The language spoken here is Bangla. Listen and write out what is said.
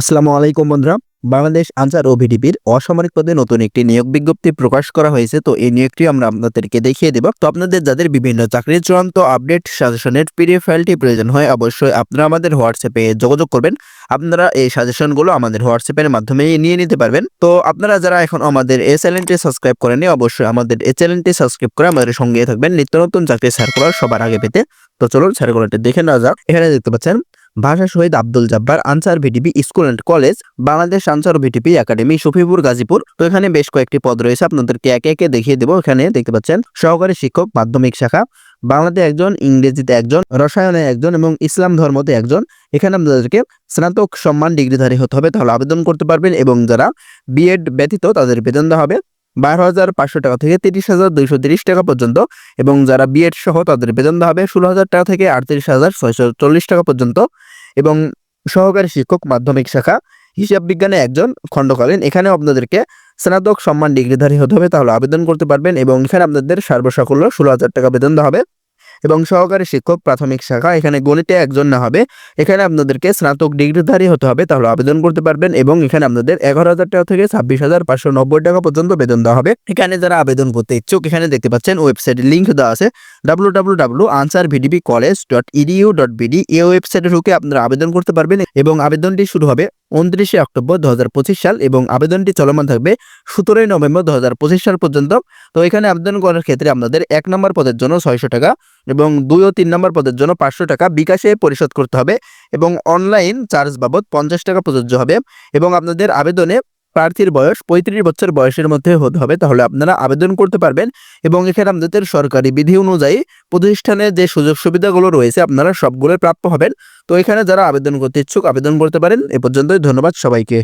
আসসালামু আলাইকুম বন্ধুরা। বাংলাদেশ আনসার ও ভিডিপির অসামরিক পদে নতুন একটি নিয়োগ বিজ্ঞপ্তি প্রকাশ করা হয়েছে। তো এই নিয়োগটি আমরা আপনাদেরকে দেখিয়ে দেব। তো আপনাদের যাদের বিভিন্ন চাকরির চূড়ান্ত আপডেট, সাজেশনের পিডিএফ ফাইলটি প্রয়োজন হয়, অবশ্যই আপনারা আমাদের হোয়াটসঅ্যাপে যোগাযোগ করবেন। আপনারা এই সাজেশনগুলো আমাদের হোয়াটসঅ্যাপের মাধ্যমে নিয়ে নিতে পারবেন। তো আপনারা যারা এখন আমাদের এই চ্যানেলটি সাবস্ক্রাইব করেনি অবশ্যই আমাদের এই চ্যানেলটি সাবস্ক্রাইব করে আমাদের সঙ্গে থাকবেন। নিত্য নতুন চাকরি সার্কুলার সবার আগে পেতে। তো চলুন সার্কুলারটি দেখে নেওয়া যাক। এখানে দেখতে পাচ্ছেন ভাষা শহীদ Abdul Jabbar, Ansar VTP school and college, Bangladesh Ansar VTP academy, Shafipur, Gazipur. তো এখানে বেশ কয়েকটি পদ রয়েছে, আপনাদেরকে একে একে দেখিয়ে দেবো। এখানে দেখতে পাচ্ছেন, সহকারী শিক্ষক, মাধ্যমিক শাখা, বাংলাতে একজন, ইংরেজিতে একজন, রসায়নে একজন এবং ইসলাম ধর্মতে একজন। এখানে আপনাদেরকে স্নাতক সম্মান ডিগ্রিধারী হতে হবে, তাহলে আবেদন করতে পারবেন এবং যারা বিএড ব্যতীত তাদের বেতন দেওয়া হবে। বারো হাজার পাঁচশো টাকা থেকে তিরিশ হাজার দুইশো তিরিশ টাকা পর্যন্ত এবং যারা বিএড সহ তাদের বেতন হবে ষোলো হাজার টাকা থেকে আটত্রিশ হাজার ছয়শো চল্লিশ টাকা পর্যন্ত এবং সহকারী শিক্ষক মাধ্যমিক শাখা, হিসাব বিজ্ঞানে একজন খণ্ডকালীন। এখানেও আপনাদেরকে স্নাতক সম্মান ডিগ্রিধারী হতে হবে, তাহলে আবেদন করতে পারবেন এবং এখানে আপনাদের সর্বসাকুল্য ষোলো হাজার টাকা বেতন হবে। এবং সহকারী শিক্ষক প্রাথমিক শাখা, এখানে গণিতে একজন না হবে। এখানে আপনাদেরকে স্নাতক ডিগ্রিধারী হতে হবে, তাহলে আবেদন করতে পারবেন এবং এখানে আপনাদের এগারো হাজার টাকা থেকে ছাব্বিশ হাজার পাঁচশো নব্বই টাকা পর্যন্ত বেতন দেওয়া হবে। এখানে যারা আবেদন করতে ইচ্ছুক, এখানে দেখতে পাচ্ছেন ওয়েবসাইটের লিঙ্ক দেওয়া আছে W W W Ansar VDP college dot edu dot BD এই ওয়েবসাইটে ঢুকে আপনারা আবেদন করতে পারবেন এবং আবেদনটি শুরু হবে উনত্রিশে অক্টোবর দু হাজার পঁচিশ সাল এবং আবেদনটি চলমান থাকবে সতেরোই নভেম্বর দু হাজার পঁচিশ সাল পর্যন্ত। তো এখানে আবেদন করার ক্ষেত্রে আপনাদের এক নম্বর পদের জন্য ছয়শো টাকা এবং দুই ও তিন নম্বর পদের জন্য পাঁচশো টাকা বিকাশে পরিশোধ করতে হবে এবং অনলাইন চার্জ বাবদ পঞ্চাশ টাকা প্রযোজ্য হবে এবং আপনাদের আবেদনে প্রার্থীর বয়স পঁয়ত্রিশ বছর বয়সের মধ্যে হতে হবে, তাহলে আপনারা আবেদন করতে পারবেন এবং এখানে আপনাদের সরকারি বিধি অনুযায়ী প্রতিষ্ঠানের যে সুযোগ সুবিধাগুলো রয়েছে আপনারা সবগুলো প্রাপ্য হবেন। তো এখানে যারা আবেদন করতে ইচ্ছুক আবেদন করতে পারেন। এ পর্যন্তই, ধন্যবাদ সবাইকে।